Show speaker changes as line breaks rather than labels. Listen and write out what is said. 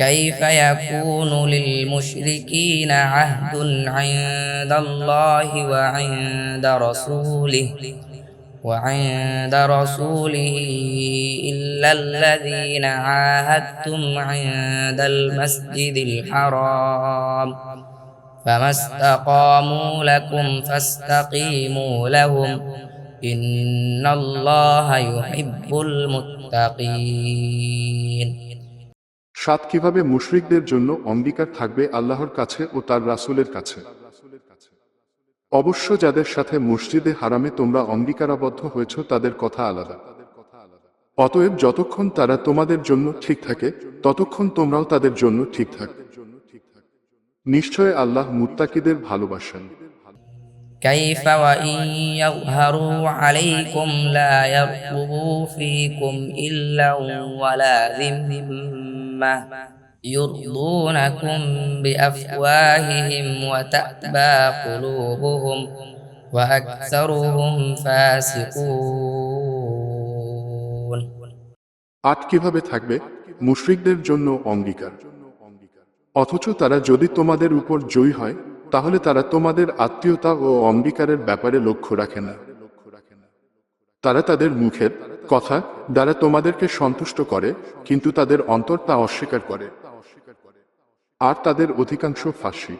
كيف يكون للمشركين عهد عند الله وعند رسوله وعند رسوله إلا الذين عاهدتم عند المسجد الحرام فما استقاموا لكم فاستقيموا لهم إن الله يحب المتقين
সাত কিভাবে মুশরিকদের জন্য অঙ্গীকার থাকবে আল্লাহর কাছে ও তার রাসূলের কাছে অবশ্য যাদের সাথে মসজিদে হারামে তোমরা অঙ্গীকারাবদ্ধ হয়েছ তাদের কথা আলাদা অতএব যতক্ষণ তারা তোমাদের জন্য ঠিক থাকে ততক্ষণ তোমরাও তাদের জন্য ঠিক থাক নিশ্চয় আল্লাহ মুত্তাকিদের ভালোবাসেন
كيف وإن يظهروا عليكم لا يرقبوا فيكم إلا ولا ذمة يرضونكم بأفواههم وتأبى قلوبهم وأكثرهم فاسقون
আট কিভাবে থাকবে মুশরিকদের জন্য অঙ্গীকার অথচ তারা যদি তোমাদের উপর জয়ী হয় তাহলে তারা তোমাদের আত্মীয়তা ও অঙ্গীকারের ব্যাপারে লক্ষ্য রাখে না তারা তাদের মুখের কথা দ্বারা তোমাদেরকে সন্তুষ্ট করে, কিন্তু তাদের অন্তর তা অস্বীকার করে। আর তাদের অধিকাংশ ফাঁসি।